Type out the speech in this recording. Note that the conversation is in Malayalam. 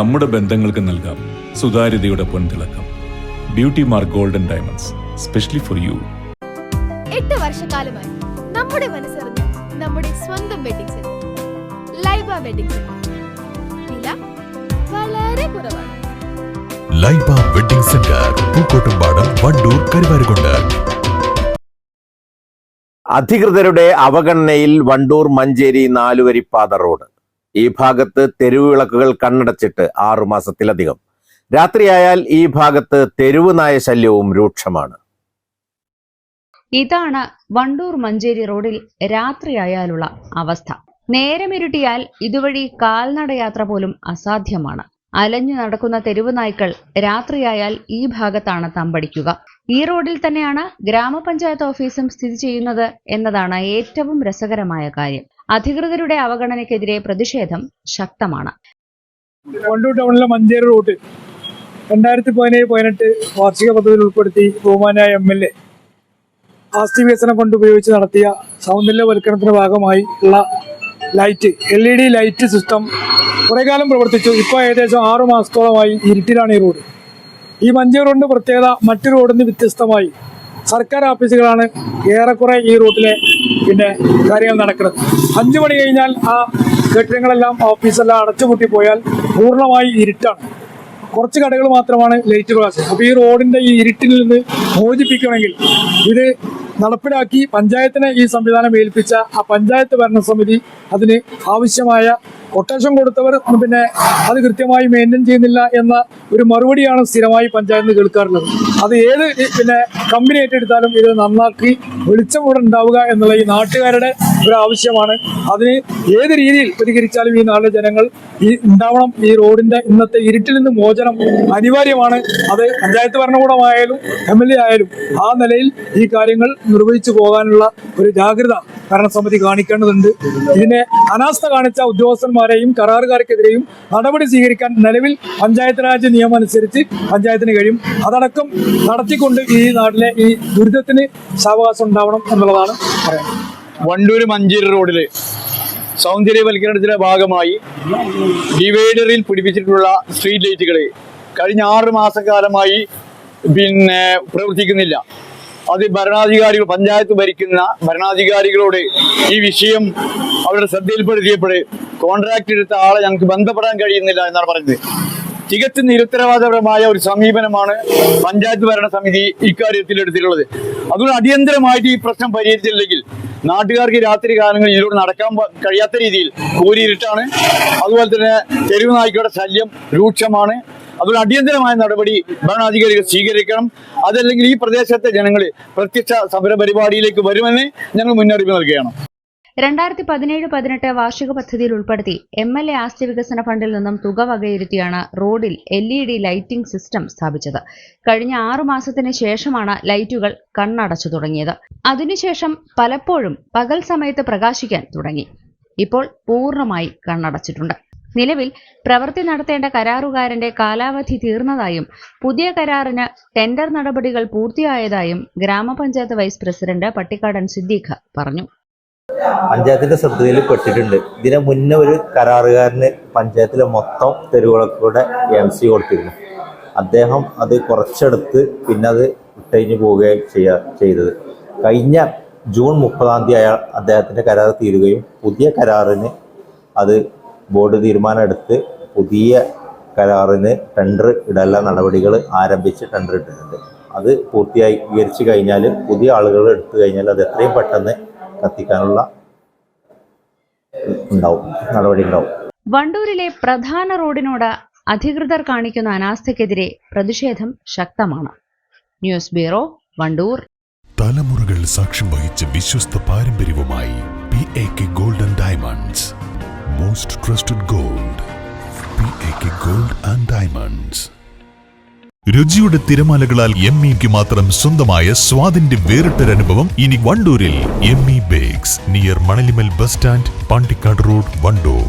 നമ്മുടെ ബന്ധങ്ങൾക്ക് നൽകാം സുതാര്യതയുടെ പൊൻതിളക്കം. Beauty mark golden diamonds specially for you എട്ട് വർഷക്കാലമായി നമ്മുടെ മനസ്സറിഞ്ഞ് നമ്മുടെ സ്വന്തം wedding centre Laiba wedding centre വില വളരെ കുറവാണ്. Laiba wedding centre Pookkottumpadam Wandoor Karuvarakundu. അധികൃതരുടെ അവഗണനയിൽ വണ്ടൂർ മഞ്ചേരി നാലുവരിപ്പാത റോഡ്. ഈ ഭാഗത്ത് തെരുവ് വിളക്കുകൾ കണ്ണടച്ചിട്ട് ആറു മാസത്തിലധികം. രാത്രിയായാൽ ഈ ഭാഗത്ത് തെരുവ് നായ ശല്യവും രൂക്ഷമാണ്. ഇതാണ് വണ്ടൂർ മഞ്ചേരി റോഡിൽ രാത്രിയായാലുള്ള അവസ്ഥ. നേരമിരുട്ടിയാൽ ഇതുവഴി കാൽനടയാത്ര പോലും അസാധ്യമാണ്. അലഞ്ഞു നടക്കുന്ന തെരുവ് നായ്ക്കൾ രാത്രിയായാൽ ഈ ഭാഗത്താണ് തമ്പടിക്കുക. ഈ റോഡിൽ തന്നെയാണ് ഗ്രാമപഞ്ചായത്ത് ഓഫീസും സ്ഥിതി ചെയ്യുന്നത് എന്നതാണ് ഏറ്റവും രസകരമായ കാര്യം. അധികൃതരുടെ അവഗണനയ്ക്കെതിരെ പ്രതിഷേധം ശക്തമാണ്. ടൗണിലെ മഞ്ചേരി റൂട്ട് രണ്ടായിരത്തി പതിനേഴ് പതിനെട്ട് വാർഷിക പദ്ധതിയിൽ ഉൾപ്പെടുത്തി ബഹുമാനായ എം എൽ എ ആസ്തി വികസനം ഫണ്ട് ഉപയോഗിച്ച് നടത്തിയ സൗന്ദര്യവൽക്കരണത്തിന്റെ ഭാഗമായി ഉള്ള light L E D light system കുറേ കാലം പ്രവർത്തിച്ചു. ഇപ്പോൾ ഏകദേശം ആറു മാസത്തോളമായി ഇരുട്ടിലാണ് ഈ റോഡ്. ഈ മഞ്ചേരി റോഡിന്റെ പ്രത്യേകത മറ്റു റോഡിൽ നിന്ന് വ്യത്യസ്തമായി. സർക്കാർ ഓഫീസുകളാണ് ഏറെക്കുറെ ഈ റൂട്ടിലെ പിന്നെ കാര്യങ്ങൾ നടക്കുന്നത്. അഞ്ചു മണി കഴിഞ്ഞാൽ ആ കെട്ടിടങ്ങളെല്ലാം ഓഫീസെല്ലാം അടച്ചുപൂട്ടി പോയാൽ പൂർണമായി ഇരുട്ടാണ്. കുറച്ച് കടകൾ മാത്രമാണ് ലൈറ്റ് പ്രകാശം. അപ്പോൾ ഈ റോഡിന്റെ ഈ ഇരുട്ടിൽ നിന്ന് മോചിപ്പിക്കണമെങ്കിൽ ഇത് നടപ്പിലാക്കി പഞ്ചായത്തിനെ ഈ സംവിധാനം ഏൽപ്പിച്ച ആ പഞ്ചായത്ത് ഭരണസമിതി അതിന് ആവശ്യമായ കൊട്ടേഷൻ കൊടുത്തവർ പിന്നെ അത് കൃത്യമായി മെയിന്റെയിൻ ചെയ്യുന്നില്ല എന്ന ഒരു മറുപടിയാണ് സ്ഥിരമായി പഞ്ചായത്ത് കേൾക്കാറുള്ളത്. അത് ഏത് പിന്നെ കമ്പനി ഏറ്റെടുത്താലും ഇത് നന്നാക്കി വെളിച്ചം ഇവിടെ ഉണ്ടാവുക എന്നുള്ള ഈ നാട്ടുകാരുടെ ഒരു ആവശ്യമാണ്. അതിന് ഏത് രീതിയിൽ പ്രതികരിച്ചാലും ഈ നാട്ടിലെ ജനങ്ങൾ ഈ ഉണ്ടാവണം. ഈ റോഡിന്റെ ഇന്നത്തെ ഇരുട്ടിൽ നിന്ന് മോചനം അനിവാര്യമാണ്. അത് പഞ്ചായത്ത് ഭരണകൂടമായാലും എം എൽ എ ആയാലും ആ നിലയിൽ ഈ കാര്യങ്ങൾ നിർവഹിച്ചു പോകാനുള്ള ഒരു ജാഗ്രത ഭരണസമിതി കാണിക്കേണ്ടതുണ്ട്. ഇതിനെ അനാസ്ഥ കാണിച്ച ഉദ്യോഗസ്ഥന്മാരെയും കരാറുകാർക്കെതിരെയും നടപടി സ്വീകരിക്കാൻ നിലവിൽ പഞ്ചായത്ത് രാജ് നിയമം അനുസരിച്ച് പഞ്ചായത്തിന് കഴിയും. അതടക്കം നടത്തിക്കൊണ്ട് ഈ നാട്ടിലെ ഈ ദുരിതത്തിന് സാവകാശം ഉണ്ടാവണം എന്നുള്ളതാണ് പറയുന്നത് വണ്ടൂര് മഞ്ചേരി റോഡിൽ സൗന്ദര്യവൽക്കരണത്തിന്റെ ഭാഗമായി ഡിവൈഡറിൽ പിടിപ്പിച്ചിട്ടുള്ള സ്ട്രീറ്റ് ലൈറ്റുകൾ കഴിഞ്ഞ ആറ് മാസക്കാലമായി പിന്നെ പ്രവർത്തിക്കുന്നില്ല. അത് ഭരണാധികാരികൾ പഞ്ചായത്ത് ഭരിക്കുന്ന ഭരണാധികാരികളോട് ഈ വിഷയം അവരുടെ ശ്രദ്ധയിൽപ്പെടുത്തിയപ്പോൾ കോൺട്രാക്ട് എടുത്ത ആളെ ഞങ്ങൾക്ക് ബന്ധപ്പെടാൻ കഴിയുന്നില്ല എന്നാണ് പറഞ്ഞത്. തികച്ചും നിരുത്തരവാദപരമായ ഒരു സമീപനമാണ് പഞ്ചായത്ത് ഭരണ സമിതി ഇക്കാര്യത്തിൽ എടുത്തിട്ടുള്ളത്. അതുകൊണ്ട് അടിയന്തരമായിട്ട് ഈ പ്രശ്നം പരിഹരിച്ചില്ലെങ്കിൽ നാട്ടുകാർക്ക് രാത്രി കാലങ്ങളിൽ ഇതിലൂടെ നടക്കാൻ കഴിയാത്ത രീതിയിൽ കൂരിയിരുട്ടാണ് അതുപോലെ തന്നെ തെരുവ് നായ്ക്കളുടെ ശല്യം രൂക്ഷമാണ്. അതുകൊണ്ട് അടിയന്തരമായ നടപടി ഭരണാധികാരികൾ സ്വീകരിക്കണം. അതല്ലെങ്കിൽ ഈ പ്രദേശത്തെ ജനങ്ങൾ പ്രത്യക്ഷ സമര പരിപാടിയിലേക്ക് വരുമെന്ന് ഞങ്ങൾ മുന്നറിയിപ്പ് നൽകുകയാണ്. രണ്ടായിരത്തി പതിനേഴ് പതിനെട്ട് വാർഷിക പദ്ധതിയിൽ ഉൾപ്പെടുത്തി എം എൽ എ ആസ്തി വികസന ഫണ്ടിൽ നിന്നും തുക വകയിരുത്തിയാണ് റോഡിൽ L E D lighting system സ്ഥാപിച്ചത്. കഴിഞ്ഞ ആറു മാസത്തിന് ശേഷമാണ് ലൈറ്റുകൾ കണ്ണടച്ചു തുടങ്ങിയത്. അതിനുശേഷം പലപ്പോഴും പകൽ സമയത്ത് പ്രകാശിക്കാൻ തുടങ്ങി. ഇപ്പോൾ പൂർണമായി കണ്ണടച്ചിട്ടുണ്ട്. നിലവിൽ പ്രവൃത്തി നടത്തേണ്ട കരാറുകാരന്റെ കാലാവധി തീർന്നതായും പുതിയ കരാറിന് ടെൻഡർ നടപടികൾ പൂർത്തിയായതായും ഗ്രാമപഞ്ചായത്ത് വൈസ് പ്രസിഡന്റ് പട്ടിക്കാടൻ സിദ്ദീഖ പറഞ്ഞു. പഞ്ചായത്തിന്റെ ശ്രദ്ധയിൽ പെട്ടിട്ടുണ്ട്. ഇതിനു മുന്നേ ഒരു കരാറുകാരന് പഞ്ചായത്തിലെ മൊത്തം തെരുവുകളൊക്കെ എം സി കൊടുത്തിരുന്നു. അദ്ദേഹം അത് കുറച്ചെടുത്ത് പിന്നെ അത് ഇട്ടഴിഞ്ഞു പോവുകയും ചെയ്യാ ചെയ്തത്. കഴിഞ്ഞ ജൂൺ മുപ്പതാം തീയതി അയാൾ അദ്ദേഹത്തിന്റെ കരാർ തീരുകയും പുതിയ കരാറിന് അത് ബോർഡ് തീരുമാനമെടുത്ത് പുതിയ കരാറിന് ടെൻഡർ ഇടല നടപടികൾ ആരംഭിച്ച് ടെൻഡർ ഇട്ടിട്ടുണ്ട്. അത് പൂർത്തിയായി വിവരിച്ചു കഴിഞ്ഞാൽ പുതിയ ആളുകൾ എടുത്തു കഴിഞ്ഞാൽ അത് എത്രയും പെട്ടെന്ന് കത്തിക്കാനുള്ള ഉണ്ടാവും നടപടി ഉണ്ടാവും. വണ്ടൂരിലെ പ്രധാന റോഡിനോട് അധികൃതർ കാണിക്കുന്ന അനാസ്ഥയ്ക്കെതിരെ പ്രതിഷേധം ശക്തമാണ്. News bureau Wandoor. തലമുറകൾ സാക്ഷ്യം വഹിച്ച വിശ്വസ്ത പാരമ്പര്യവുമായി P A K golden diamonds most trusted gold P A K gold and diamonds രുചിയുടെ തിരമാലകളാൽ എം ഇക്ക് മാത്രം സ്വന്തമായ സ്വാദിന്റെ വേറിട്ടൊരനുഭവം ഇനി വണ്ടൂരിൽ M E bakes near Manalimal bus stand Pandikkad road Wandoor